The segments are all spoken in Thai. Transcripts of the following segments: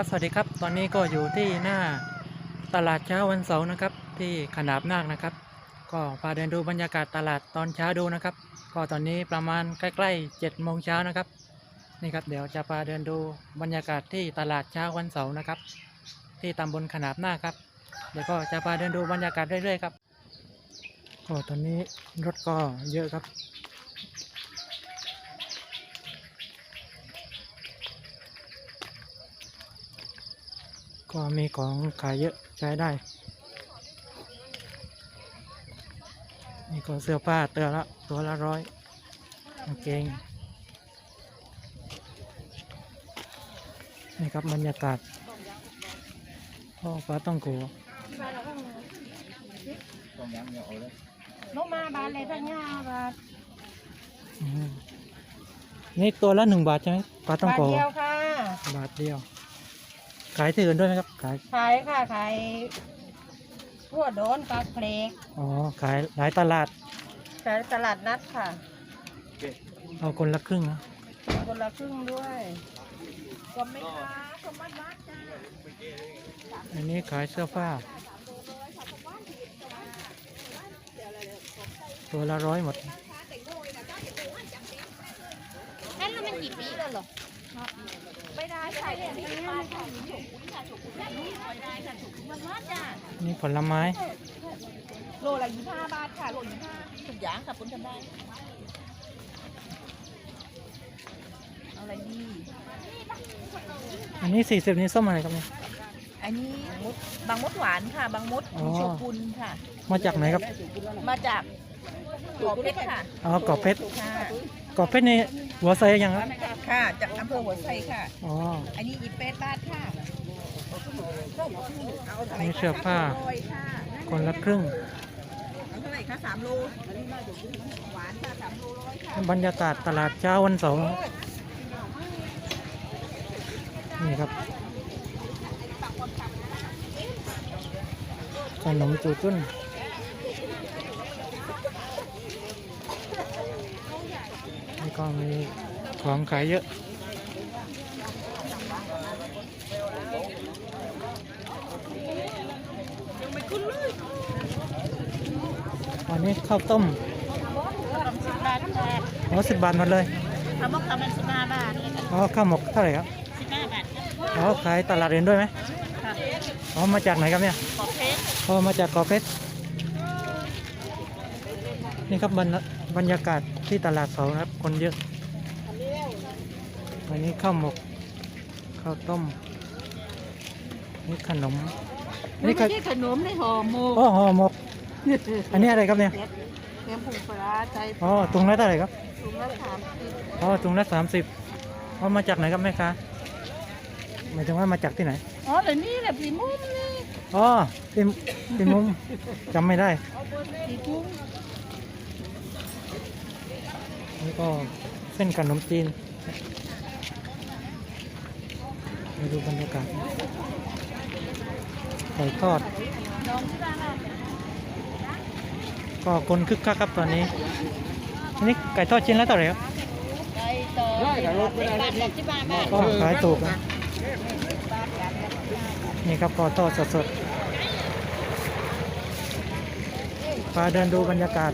ครับสวัสดีครับ ตอนนี้ก็อยู่ที่หน้าตลาดเช้าวันเสาร์นะครับ ที่ขนาบนาคนะครับ ก็พาเดินดูบรรยากาศตลาดตอนเช้าดูนะครับ ก็ตอนนี้ประมาณใกล้ๆ7จ็ดโมงเช้านะครับนี่ครับเดี๋ยวจะพาเดินดูบรรยากาศที่ตลาดเช้าวันเสาร์นะครับ ที่ตำบลขนาบนาคครับ เดี๋ยวก็จะพาเดินดูบรรยากาศเรื่อยๆครับก็ตอนนี้รถก็เยอะครับ ก็มีของขายเยอะใช้ได้นี่ก็เสื้อผ้าตัวละตัวละร้อยกางเกงนี่ครับบรรยากาศพ่อฟ้าต้องโกลงมาบาทเลยทั้งห้าบาทอืมนี่ตัวละหนึ่งบาทใช่ไหมปลาต้องบาทโกเดียวค่ะ บาทเดียว ขายที่อื่นด้วยไหมครับขายขายค่ะขายทั่วโดนปลาเพลกอ๋อขายหลายตลาดขายตลาดนัดค่ะ เอาคนละครึ่งนะคนละครึ่งด้วยกลมไหมคะกลมมัดมัดจ้าอันนี้ขายเสื้อผ้า ตัวละร้อยหมดนั่นมันกี่ปีแล้วหรอ ไม่ได้ใช่เลยไม่ได้ค่ะนี่ผลไม้ โลละยี่ห้าบาทค่ะโลยี่ห้าทุกอย่างค่ะคุณทำได้เอาอะไรดีอันนี้สี่สิบนี้ส้มอะไรครับเนี่ยอันนี้บางมดหวานค่ะ บางมดอ๋อโชกุนค่ะ มาจากไหนครับ มาจาก หัวเพชรค่ะอ๋อกอบเพชรค่ะกอบเพชรนี่หัวไซยังครับค่ะจากอำเภอหัวไชค่ะอ๋ออันนี้อีเป็ดบ้านค่ะนี่เสื้อผ้าโรยค่ะคนละครึ่งเอาเท่าไหร่คะสามโลหวานค่ะสามโลร้อยค่ะบรรยากาศตลาดเช้าวันเสาร์นี่ครับขนมจูจุ้น ก็มีของขายเยอะ อันนี้ข้าวต้มสิบบาทค่ะอ๋อสิบบาทหมดเลยทำมกทำเป็นสิบห้าบาทเลยค่ะอ๋อข้าวหมกเท่าไหร่ครับสิบห้าบาทอ๋อขายตลาดเรียนด้วยไหมค่ะอ๋อมาจากไหนครับเนี่ยขอเพชรอ๋อมาจากเกอเพชรนี่ครับบรรบรรยากาศ ที่ตลาดเสานะครับ คนเยอะวันนี้ข้าวหมก ข้าวต้ม นี่ขนมไม่นี่ก็ใช่ขนมในห่อหมกอ๋อห่อหมก อันนี้อะไรครับเนี่ยเค็มผงปลาใจอ๋อถุงละเท่าไหร่ครับถุงละสามสิบอ๋อถุงละสามสิบอ๋อมาจากไหนครับแม่ค้าหมายถึงว่ามาจากที่ไหน อ๋อเดี๋ยวนี้แหละพี่มุ้มนี่ อ๋อที่ที่มุมจำไม่ได้พี่มุ้ม นี่ก็เส้นขนมจีนมาดูบรรยากาศไก่ทอดน้องที่ร้านเราก็คนคึกคักครับตอนนี้อันนี้ไก่ทอดชิ้นละเท่าไหร่ครับไก่ต่อได้ค่ะรถไม่ได้ที่บ้านแม่ก็ขายถูกนะนี่ครับก็ทอดสดๆพาเดินดูบรรยากาศ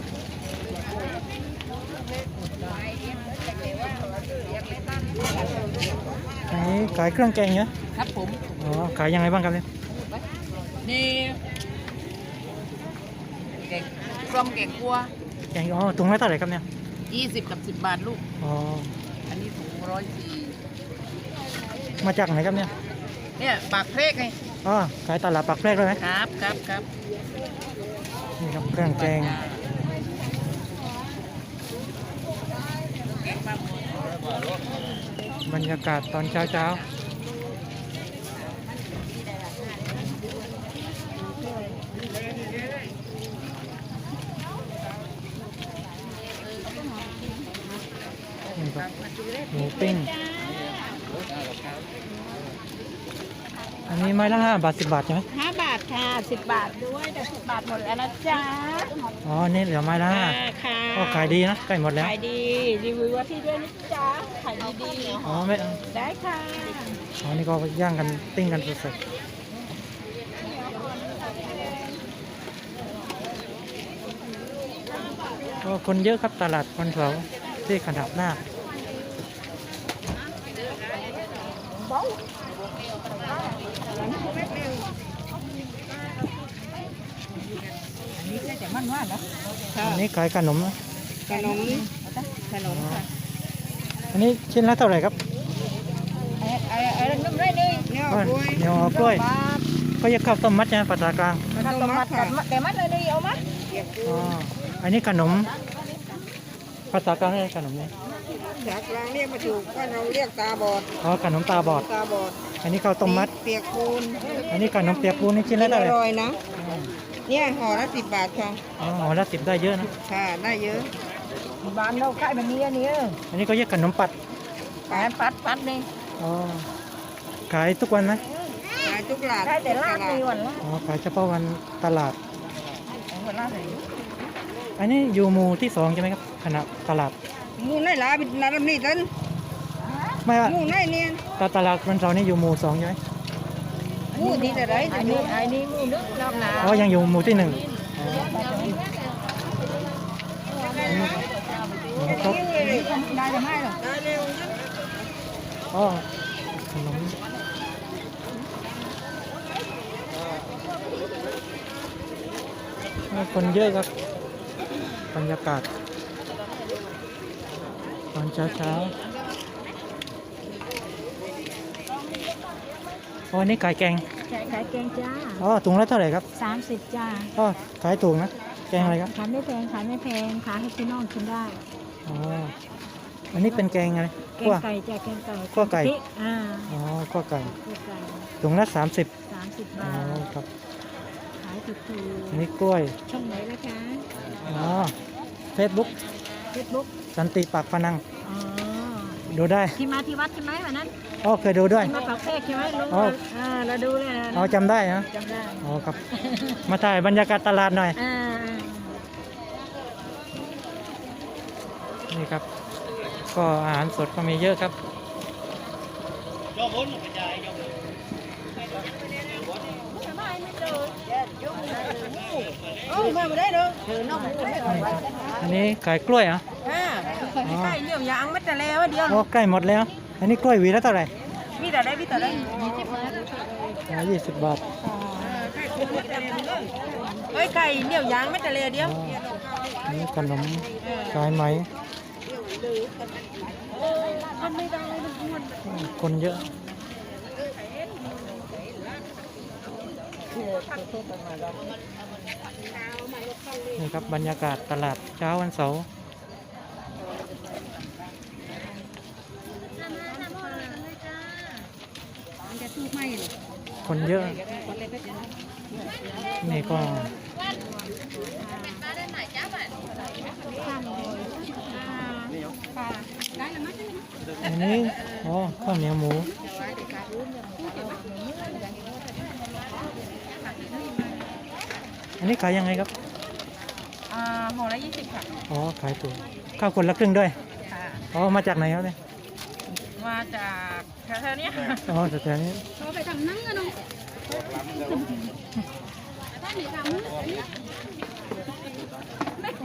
อันนี้ขายเครื่องแกงเยอะครับผม อ๋อ ขายยังไงบ้างครับเนี่ยนี่เก่งกลมเก่งกลัวแกง อ๋อ ถุงละเท่าไหร่ครับเนี่ยยี่สิบกับสิบบาทลูก อ๋อ อันนี้ถุงร้อยสี่มาจากไหนครับเนี่ย เนี่ยปากเพลกไง อ๋อ ขายตลาดปากแพรกเลยไหมครับครับครับนี่ครับเครื่องแกง บรรยากาศตอนเช้าเช้าหมูปิ้ง อันนี้ไม้ละห้าบาทสิบบาทใช่ไหมห้าบาท ค่ะสิบบาทด้วยแต่สิบบาทหมดแล้วนะจ๊ะอ๋อ นี่เหลือไม้ละห้าค่ะก็ขายดีนะใกล้หมดแล้วขายดีรีวิวว่าที่ด้วยนะจ๊ะขายดีอ๋อไม่ๆได้ค่ะอ๋อนี่ก็ย่างกันติ้งกันสดๆก็คนเยอะครับตลาดคนเสาร์ที่ขนาบหน้าค นี่ แต่มันว่านะอันนี้ขายขนมนะขนมขนมค่ะอันนี้ชิ้นละเท่าไหร่ครับไอ้ไอ้ไอ้นุ่มได้เลยเนี่ยอ๋อเหนียวกล้วยก็จะข้าวต้มมัดใช่ไหมภาษากลางมันต้องมัดกันแต่มัดเลยดิเอามาอ๋ออันนี้ขนม ภาษากลางเรียกขนมนี้จากกลางเรียกมาถูกก็เราเรียกตาบอดอ๋อขนมตาบอดตาบอด อันนี้ข้าวต้มมัดเปียกปูน อันนี้ขนมเปียกปูนนี่ชิ้นกิละนเท่าอไหร่ร่อยนะอ๋อ เนี่ยห่อละสิบบาทค่ะอ๋อห่อละสิบได้เยอะนะ ค่ะได้เยอะบ้านเราขายแบบนี้อันนี้อันนี้ก็เรียกขนมปัดขายปัดปัดนี่อ๋อขายทุกวันไหมขายทุกหลาดขายแต่ลาดทุกนี่ตวันละอ๋อขายเฉพาะวันตลาดวันละไหนอันนี้อยู่หมู่ที่สองใช่ไหมครับขณะตลาดหมูในหลาบิดนาลำนี่ตันไม่ว่าหมูในเนี่ยตลาดตลาดวันเสาร์นี่อยู่หมู่สองใช่ไหมห มูที่แต่ไรอันนี้อันนี้มู่นึกน้ำหนาอ๋อยังอยู่หมู่ที่หนึ่งได้หรือไม่หรออ๋อขนมคนเยอะครับบรรยากาศตอนเช้าเช้า อ๋อนี่ขายแกงขายขายแกงจ้าอ๋อถุงละเท่าไหร่ครับสามสิบจ้าอ๋อขายถูกนะ แกงอะไรครับขายไม่แพงขายไม่แพงขายให้พี่น้องกินได้อ๋ออันนี้เป็นแกงอะไรแกขั้วงไก่จ้าแกงไก่คั่วไก่พริอ่าอ๋อขั้วไก่คั่วไก่ถุงละสามสิบสามสิบอ๋อบาทครับขายถูกถูอันนี้กล้วยช่องไหนล่ะคะอ๋อเฟซบุ๊กเฟซบุ๊กสันติปากพนังอ๋อ ดูได้ที่มาที่วัดใช่ไหมวันนั้นอ๋อเคยดูด้วย ที่มาปากแพรกใช่ไหมรู้อ๋ออ่าเราดูเลยนะอ๋อจำได้นะจำได้อ๋อครับ มาถ่ายบรรยากาศตลาดหน่อย อ่านี่ครับ ก็อาหารสดก็มีเยอะครับโอ้มาไม่ได้เด้อเดี๋ยวน้องหมูไม่ได้นี่ครับอันนี้ขายกล้วยเหรออ่าอ๋อใช่เดี๋ยวยางไม่แต่แล้วเดียวอ๋อใกล้หมดแล้ว อันนี้กล้วยหวีละเท่าไหร่มีแต่ได้มีแต่ได้อ๋อยี่สิบบาทเฮ้ยไก่เดี๋ยวยางไม่แต่แล้วเดียวอ๋ออันนี้ขนมสายไหมคนเยอะ นี่ครับบรรยากาศตลาดเช้าวันเสาร์คนเยอะ นี่ก็อันนี้อ๋อข้าวเหนียวหมูอันนี้ขายยังไงครับ ห่อละยี่สิบค่ะอ๋อขายถูกข้าวคนละครึ่งด้วยค่ะอ๋อมาจากไหนครับเนี่ยมาจากแถวๆเนี้ยอ๋อแถวๆนี้เราไปทำนั่งกันเนาะถ้าหนีทำ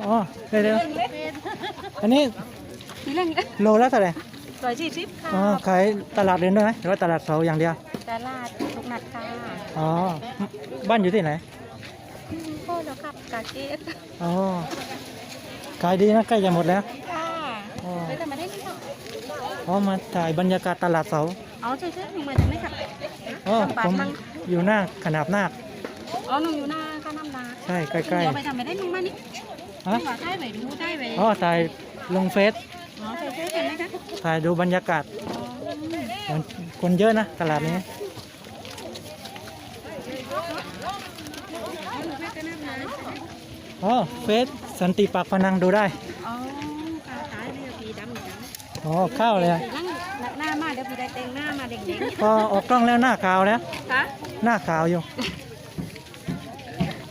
อ๋อเดี๋ยวๆอันนี้ทีเล่นโลละเท่าไหร่ร้อยสี่สิบค่ะอ๋อขายตลาดเดินด้วยไหมหรือว่าตลาดเสาร์อย่างเดียว ตลาดทุกนัดค่ะอ๋อบ้านอยู่ที่ไหน โคตรครับกาเกตอ๋อขายดีนะใกล้จะหมดแล้วค่ะอ๋อไปทำมาได้ไหมคะอ๋อมาถ่ายบรรยากาศตลาดเสาร์เอาใช่ใช่หนูมาจากไหนคะอ๋อปาผดมมั่งอยู่หน้าขนาบนาคอ๋อหนูอยู่หน้าข้าน้ำนาใช่ใกล้เดี๋ยวไปทำมาได้มึงมานี่ๆฮะว่าได้ไปดูได้ไปอ๋อถ่ายลงเฟซอ๋อใช่ใช่เห็นไหมคะถ่ายดูบรรยากาศอ๋อคนเยอะนะตลาดนี้ อ๋อเฟซสันติปากพนังดูได้ อ๋อค่ะขายเรียกปีดำเหมือนกันอ๋อข้าวเลยอะนั่งหน้ามาเดี๋ยวพี่ได้แต่งหน้ามาเด็กพอออกกล้องแล้วหน้าขาวแล้ว ๆคะหน้าขาวอยู่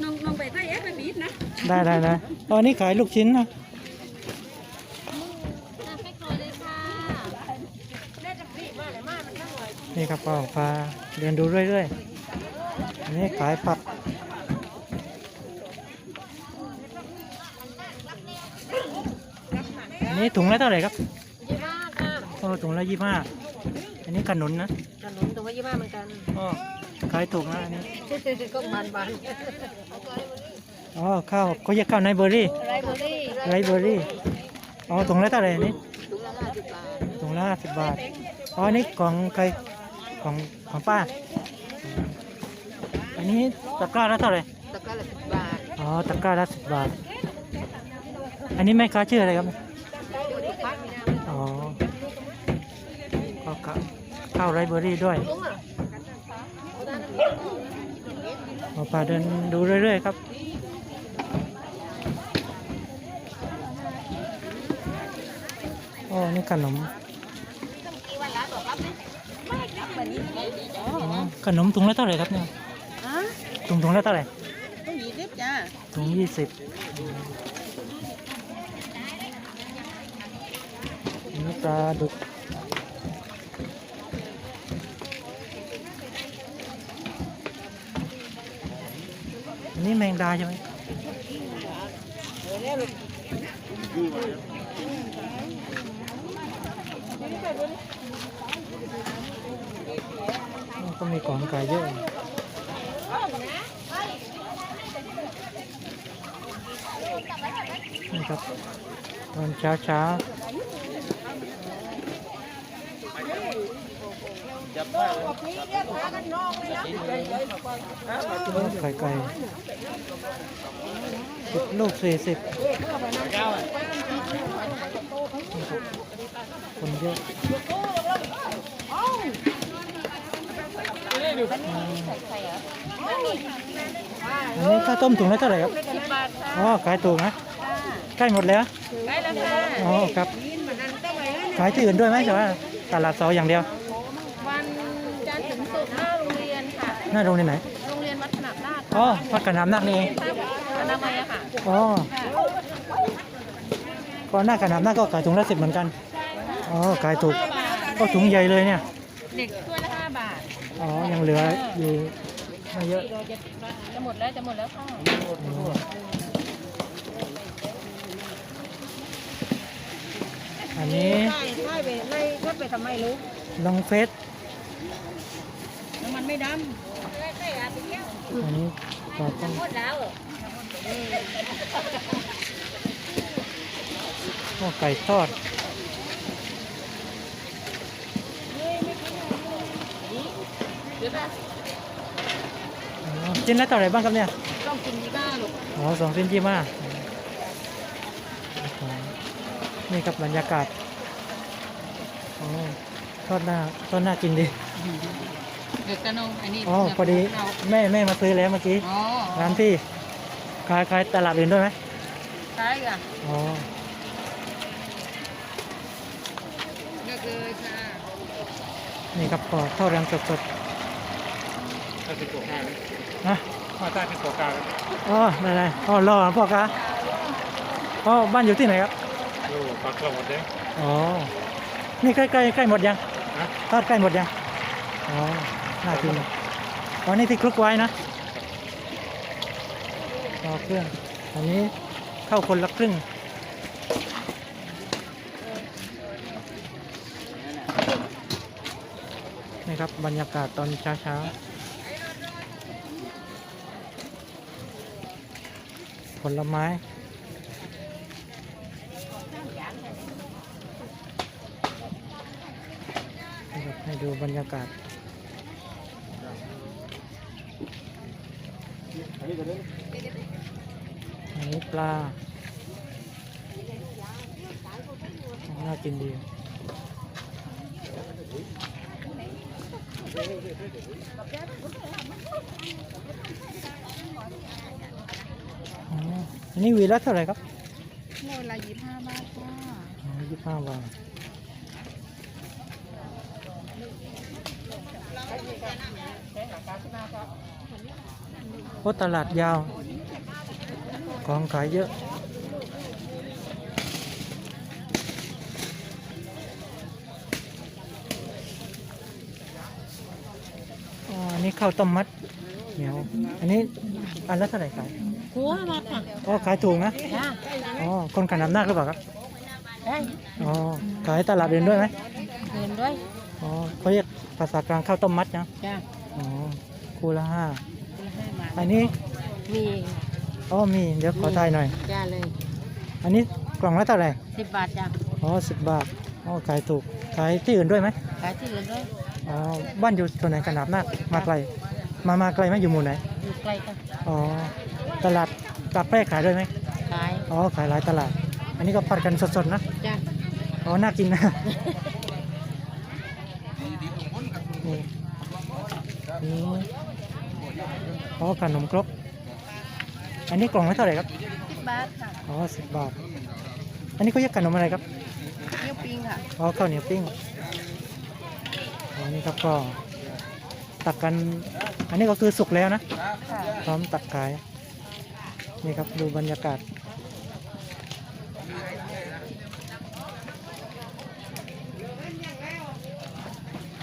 น้องน้องไปไทยเอฟไปบีบนะได้ได้ได้ตอนนี้ขายลูกชิ้นนะให้คอยเลยค่ะนี่ครับก็พาเดินดูเรื่อยๆอันนี้ขายผัก นนี้ถุงละเท่าไหร่ครับยี่ห้าค่ะโอ้ถุงละยี่ห้าอันนี้ขนุนนะขนมตัวว่ายี่ห้าเหมือนกันอ๋อขายถูกนะอันนี้ก็บานบานอ๋อข้าวเขาเรียกข้าวไนเบอร์รี่ไรเบอร์รี่ไรเบอร์รี่อ๋อถุงละเท่าไหร่อันนี้ถุงละห้าสิบบาทถุงละห้าสิบบาทอ๋ออันนี้ของใครของของป้า อันนี้ตะกร้าละเท่าไหร่ตะกร้าละสิบบาทอ๋อตะกร้าละสิบบาท อันนี้แม่ค้าชื่ออะไรครับ อยู่ที่พักนี่นะ อ๋อก็ ข้าวข้าวไรเบอร์รี่ด้วยลุงอะหมอปลาเดินดูเรื่อย ๆ ครับโอ้นี่ขนมอ๋อขนมถุงละเท่าไหร่ครับเนี่ยอะถุงถุงละเท่าไหร่ต้องยี่สิบจ้าถุงยี่สิบอันนี้ปลาดุก นนี้แมงดาใช่ไหมโอ้ก็มีของขายเยอะนี่ครับตอนเช้าเช้า ไข่ไก่สิบลูกสี่สิบคนเยอะอันนี้ข้าวต้มถุงละเท่าไหร่ครับสิบบาทค่ะอ๋อขายถูกนะใกล้หมดแล้วได้แล้วค่ะอ๋อครับขายที่อื่นด้วยไหมแต่ว่าตลาดเสาอย่างเดียว วันจันทร์ถึงศุกร์หน้าโรงเรียนค่ะ หน้าโรงเรียนไหน โรงเรียนวัดขนาดนาคอ๋อพักกระน้ำนักนี่เองอนามัยอะค่ะอ๋อก็หน้ากระน้ำนักก็ขายถุงละสิบเหมือนกัน อ๋อขายถูก ก็ถุงใหญ่เลยเนี่ย เด็กถ้วยละห้าบาทอ๋อ ยังเหลืออยู่ไม่เยอะกิโลจะจะหมดแล้วจะหมดแล้วค่ะอันนี้ใช่ใช่ไปไล่รถไปทำไมรู้ลองเฟสน้ำมันไม่ด อันนี้ปลาต้มหมดแล้วโอ้ไก่ทอดเดี๋ยวนะอ๋อชิ้นละเท่าไหร่บ้างครับเนี่ยต้องกินยี่บ้าลูกอ๋อสองชิ้นยี่ห้าอ๋อนี่ครับบรรยากาศอ๋อทอดหน้าทอดหน้ากินดี เด็กกระนงอันนี้อ๋อพอดีแม่แม่มาซื้อแล้วเมื่อกี้อ๋อร้านที่ขายขายตลาดอื่นด้วยไหมใช่ค่ะอ๋อเลือกเลยค่ะนี่ครับก็ทอดแรงสดสดถ้าเป็นตัวกลางๆนะมาใต้เป็นตัวกลางอ๋อได้ได้อ๋อรอพ่อคะอ๋อบ้านอยู่ที่ไหนครับดูปลากระหมดเลยอ๋อนี่ใกล้ใกล้ใกล้หมดยังนะทอดใกล้หมดยังอ๋อ น่ากินอ๋อนี่ที่คลุกไว้นะอ๋อเครื่อง อันนี้เข้าคนละครึ่งนี่ครับบรรยากาศตอนเช้าเช้าๆผลไม้ให้ดูบรรยากาศ อันนี้ ปลา น่ากินดีอ๋ออันนี้หวีละเท่าไหร่ครับโลละยี่ห้าบาทค่ะอ๋อยี่สิบห้าบาทโอ้ตลาดยาว ของขายเยอะอ๋ออันนี้ข้าวต้มมัดเหนียว อันนี้อันละเท่าไหร่ขายหัวมาค่ะอ๋อขายถูกนะ จ้าอ๋อ คนขนาดหน้าคหรือเปล่าครับ ได้อ๋อ ขายตลาดอื่นด้วยไหมเงินด้วย อ๋อเขาเรียกภาษากลางข้าวต้มมัดนะ จ้าอ๋อ คู่ละห้า คนละห้าบาทอันนี้มี อ๋อมีเดี๋ยวขอทายหน่อย จ้าเลยอันนี้กล่องละเท่าไหร่สิบบาทจ้าอ๋อสิบบาทอ๋อขายถูกขายที่อื่นด้วยไหมขายที่อื่นด้วยอ๋อบ้านอยู่ส่วนไหนขนาดหน้าคมาไกล มามาไกลไหมอยู่หมู่ไหนอยู่ใกล้กันอ๋อตลาดปากแพร่ขายด้วยไหมขายอ๋อขายหลายตลาด อันนี้ก็ผัดกันสดๆนะจ้าอ๋อน่ากินนะนี่นี่อ๋อขนมครก อันนี้กล่องละเท่าไหร่ครับสิบบาทค่ะอ๋อสิบบาท อันนี้เขาเรียกขนมอะไรครับเที่ยวปิงค่ะอ๋อข้าวเหนียวปิ้งอ๋อนี่ครับก็ตักกัน อันนี้ก็คือสุกแล้วนะค่ะพร้อมตักขายนี่ครับดูบรรยากาศ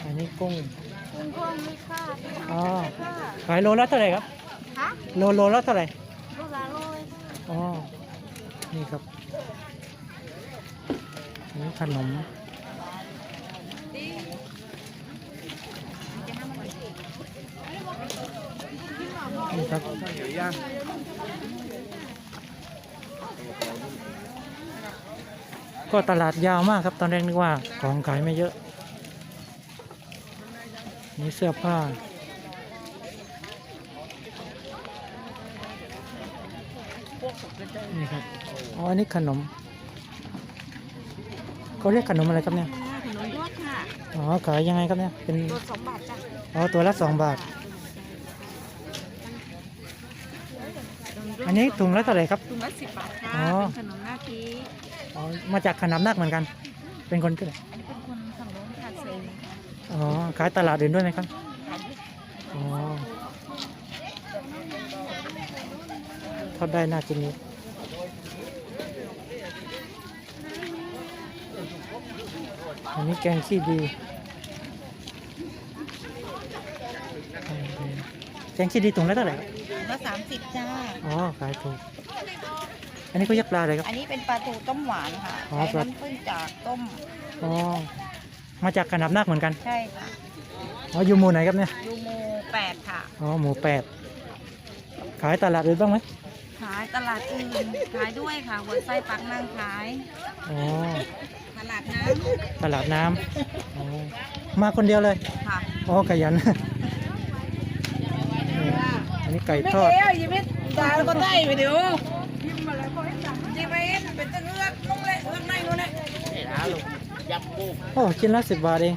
อันนี้กุ้งคุณพ่อมีค่าอ๋อค่าขายโลละเท่าไหร่ครับฮะโลโลละเท่าไหร่ลูกละร้ อ๋อ นี่ครับนนี้ขนมนี่ครับก็ตลาดยาวมากครับ ตอนแรกนึกว่าของขายไม่เยอะ นี่เสื้อผ้า นี่ครับ อ๋ออันนี้ขนมเขาเรียกขนมอะไรครับเนี่ยขนมยอดค่ะอ๋อขายยังไงครับเนี่ยเป็นตัวสองบาทจ้ะอ๋อตัวละสองบาท อันนี้ถุงละเท่าไหร่ครับถุงละสิบบาทค่ะอ๋อเป็นขนมหน้าทีอ๋อมาจากขนามนาคเหมือนกัน เป็นคนที่ไหนอันนี้เป็นคนฝั่งโน้นค่ะเซนอ๋อขายตลาดอื่นด้วยไหมครับอ๋อทอดได้น่ากินนี้ อันนี้แกงขี้ดี แกงขี้ดีถุงละเท่าไหร่ครับถุงละสามสิบจ้า อ๋อ ขายถูก อันนี้ก็ยักปลาอะไรครับ อันนี้เป็นปลาทูต้มหวานค่ะอ๋อใช้น้ำผึ้งจากต้ม อ๋อ มาจากขนาบนาคเหมือนกัน ใช่ค่ะ อ๋อ อยู่หมู่ไหนครับเนี่ยยูโมแปดค่ะ อ๋อ หมู่แปด ขายตลาดอื่นบ้างไหมขายตลาดอื่นขายด้วยค่ะหัวไส้ปักนั่งขาย อ๋อต ลาดน้ตลาดน้ำอ๋อมาคนเดียวเลยำค่ะอ๋อขยัน นี่อันนี้ไก่ทอดยิ้มตาแล้วก็ได้ไปเดี๋ยวยิ้มไปเป็นตะเงือกนุ่งเลยเงือกในนู่นเลยโอ้ชิ้นละสิบบาทเอง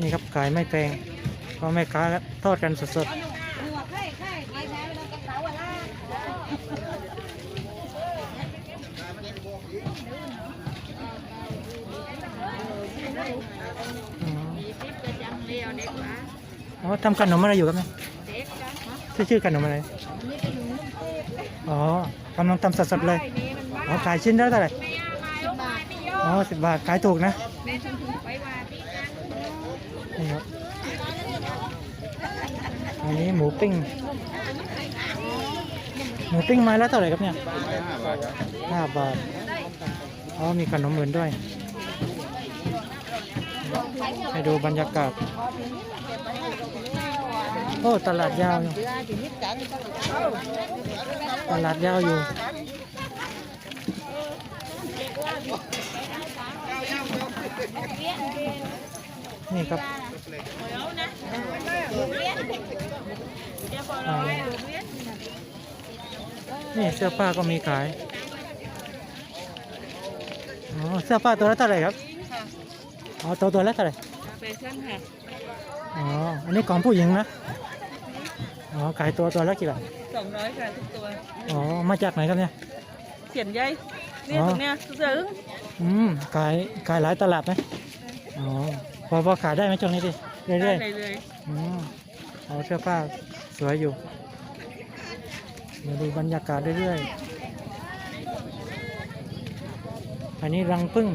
นี่ครับขายไม่แพงเพราะแม่ค้าทอดกันสดๆอ๋ออ๋อ ทำขนมอะไรอยู่ครับเนี่ยชื่อชื่อขนมอะไร อ๋อกำลังทำสดๆเลย อ๋อขายชิ้นละเท่าไหร่อ๋อสิบบาทขายถูกนะนี่ครับอันนี้หมูปิ้ง หมูปิ้งไม้ละเท่าไหร่ครับเนี่ยห้าบาท อ๋อมีขนมอื่นด้วย ให้ดูบรรยากาศโอ้ตลาดยาวอยู่ตลาดยาวอยู่นี่ครับนี่เสื้อผ้าก็มีขายอ๋อเสื้อผ้าตัวละเท่าไหร่ครับอ๋อตัวตัวละเท่าไหร่อ๋อ อันนี้ของผู้หญิงนะ อ๋อขายตัวตัวละกี่บาทสองร้อยค่ะทุกตัว อ๋อมาจากไหนครับเนี่ย เขียนใยนี่อ๋อตรงเนี้ยซื้ออืมขายขายหลายตลาดไหมอ๋อพอพอขายได้ไหมช่วงนี้พี่เรื่อยได้เลยๆอืมเอาเสื้อผ้าสวยอยู่มาดูบรรยากาศเรื่อยๆ อันนี้รังผึ้ง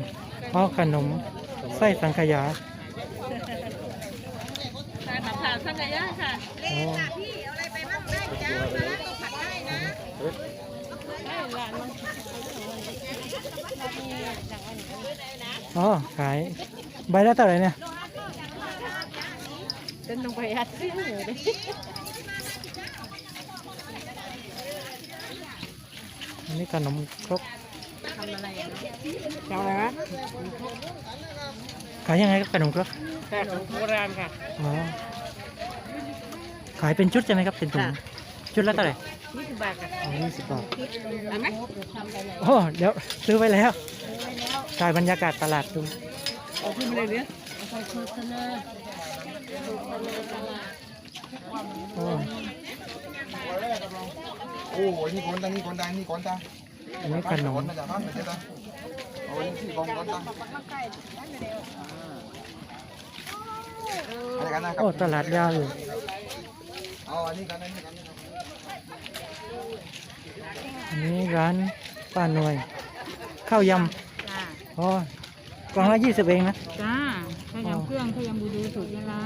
อ๋อขนมไส้สังขยาขายผัดผ่าสังกะยะค่ะอ๋อพี่เอาอะไอ๋อขายใบละเท่าไหร่เนี่ยเป็นลงไปอัดซิ่งเลยอันนี้ขนมครกทำอะไรอะเอาอะไรนะขายยังไงครับขนมครกแต่ของโบราณค่ะอ๋อขายเป็นชุดใช่ไหมครับเป็นถุงค่ะ ชุดละเท่าไหร่ยี่สิบบาทค่ะอ๋อยี่สิบบาท เอาไหมโอ้เดี๋ยวซื้อไว้แล้วถ่ายบรรยากาศตลาดดูเอาขึ้นมาเลยเนี่ยโอ้ Oh, ini kontan, ini kontan, ini kontan. อันนี้ขนม Kontan jangan, macam tu. Oh, ini sih bong kontan. Ada kanan โอ้ตลาดยาวอยู่ Oh, ini kanan, ini kanan. อันนี้ ร้านป้าหน่วย ข้าวยำอ๋อกล่องละยี่สิบเองนะ จ้าข้าวยำเครื่องข้าวยำบูดูสูตรยาลา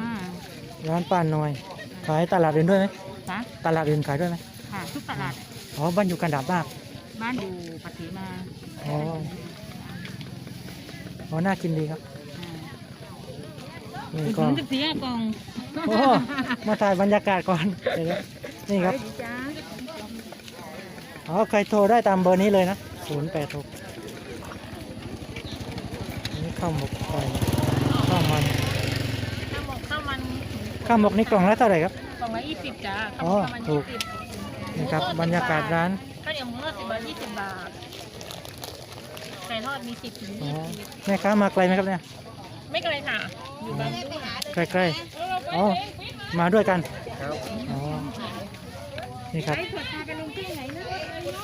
ร้านป้าหน่วย ขายตลาดอื่นด้วยไหมจ้าตลาดอื่นขายด้วยไหมค่ะทุกตลาด อ๋อ บ้านอยู่กันดาบมาก บ้านอยู่ปัตติมา อ๋อ อ๋อ น่ากินดีครับอ่านี่ถึก็งสิบสี่กล่องโอ้มาถ่ายบรรยากาศก่อนเดี๋ยวนะนี่ครับดีจ้า อ๋อใครโทรได้ตามเบอร์นี้เลยนะศูนย์แปดหกนี่ข้าวหมกไก่ข้าวมันข้าวหมกข้าวมันข้าวหมกนี่กล่องละเท่าไหร่ครับกล่องละยี่สิบจ้าอ๋ข้าวอหมกข้าวมันถูยี่กสิบนี่ครับบรรยากาศร้านข้าวเหนียวหมูทอดสิบบาทยี่สิบบาทไก่ทอดมีสิบถึงอ๋อยี่สิบแม่ค้ามาไกลไหมครับเนี่ยไม่ไกลค่ะอยู่บางซื่อใกล้ๆอ๋อมาด้วยกันอ๋อ นี่ครับ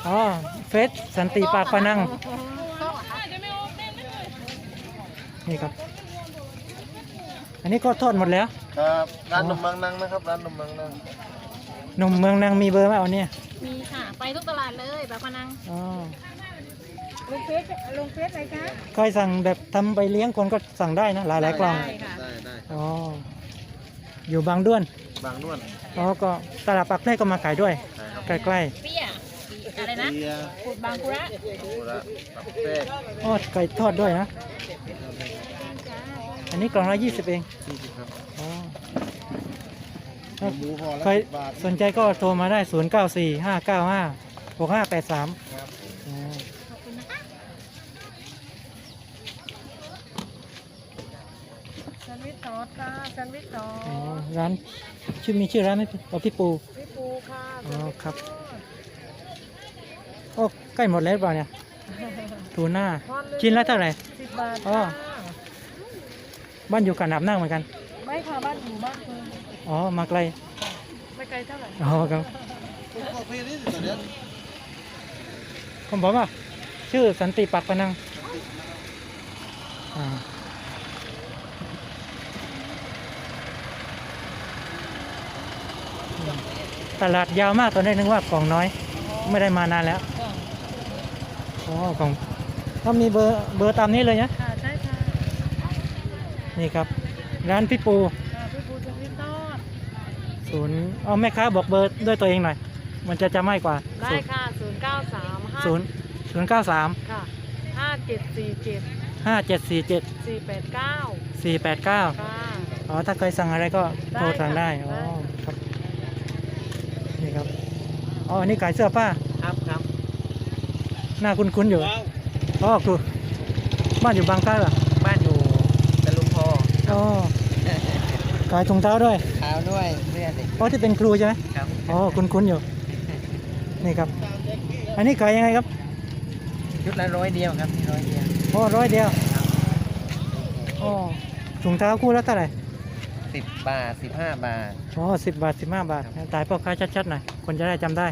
อ๋อเฟสสันติปากพนังนี่ครับ อันนี้ก็ทอดหมดแล้ว ครับร้านนมเมืองนังนะครับร้านนมเมืองนังหนุ่มเมืองนางมีเบอร์ไหมวันนี้มีค่ะ ไปทุกตลาดเลยแบบพนังอ๋อลงเฟซลงเฟซอะไรคะใครสั่งแบบทำไปเลี้ยงคนก็สั่งได้นะหลายหลายๆกล่องได้ค่ะได้ได้อ๋อ อยู่บางด้วน บางนวลอ๋อก็ตลาดปักเล่ก็มาขายด้วย ใช่ครับใกล้เปี้ยอะไรนะเบียร์ขุดบางกุระโบราณปักเป้ๆอ๋อไก่ทอดด้วยนะ อันนี้กล่องละยี่สิบเองสี่สิบครับอ๋อหมูห่อละใครสิบบาท สนใจก็โทรมาได้ 0 9 4 5 9 5 6 5 8 3 ครับ อ๋อ แซนด์วิชซอส ค่ะแซนด์วิชซออ๋อสร้านชื่อมีชื่อร้านไหมพี่อ๋อพี่ปู พี่ปูค่ะอ๋อครับ โอ้ใกล้หมดแล้วหรือเปล่าเนี่ยทูน่าชิ้นละเท่าไหร่ สิบบาทอ๋อ ค่ะบ้านอยู่กันนับนั่งเหมือนกัน ไม่ค่ะบ้านอยู่บ้านคืออ๋อมาไกล ไม่ไกลเท่าไหร่อ๋อครับข้าวฟรีนี่ตัวเดียวผมบอกว่า ชื่อสันติปักพนังอ่า ตลาดยาวมากตอนแรกนึกว่ากล่องน้อย ไม่ได้มานานแล้วอ๋อกล่องก็มีเบอร์เบอร์ตามนี้เลยนะค่ะใช่ค่ะนี่ครับ ร้านพี่ปูค่ะพี่ปูแซนด์วิชทอดศูนย์เอาแม่ค้าบอกเบอร์ด้วยตัวเองหน่อย มันจะจำไม่กว่าได้ค่ะศูนย์เก้าสามห้าศูนย์ศูนย์เก้าสามค่ะห้าเจ็ดสี่เจ็ดห้าเจ็ดสี่เจ็ดสี่แปดเก้าสี่แปดเก้าค่ะอ๋อถ้าเคยสั่งอะไรก็โทรสั่งได้ได้อ๋อ ค่ะ ครับ นี่ครับ อ๋ออันนี้ขายเสื้อผ้า ครับครับหน้าคุ้นๆอยู่อ๋อครูบ้านอยู่บางกล้าเหรอบ้านอยู่ตะลุงพออ๋อขายถุงเท้าด้วยเท้าด้วยเสื้อเด็กอ๋อที่เป็นครูใช่ไหมครับอ๋อคุ้นๆอยู่ นี่ครับ อันนี้ขายยังไงครับชุดละร้อยเดียวครับร้อยเดียวอ๋อร้อยเดียวอ๋อถุงเท้าคู่ละเท่าไหร่สิบบาทสิบห้าบาท อ๋อสิบบาทสิบห้าบาท ตายพ่อค้าชัดๆหน่อย คนจะได้จำได้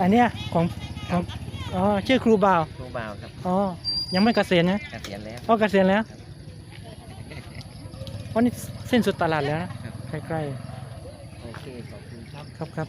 อันเนี้ยของของอ๋อชื่อครูบ่าวครูบ่าวครับอ๋อยังไม่เกษียณนะเกษียณแล้วอ๋อเกษียณแล้วเพราะนี่เส้นสุดตลาดแล้วใกล้ๆโอเคขอบคุณครับครับครับ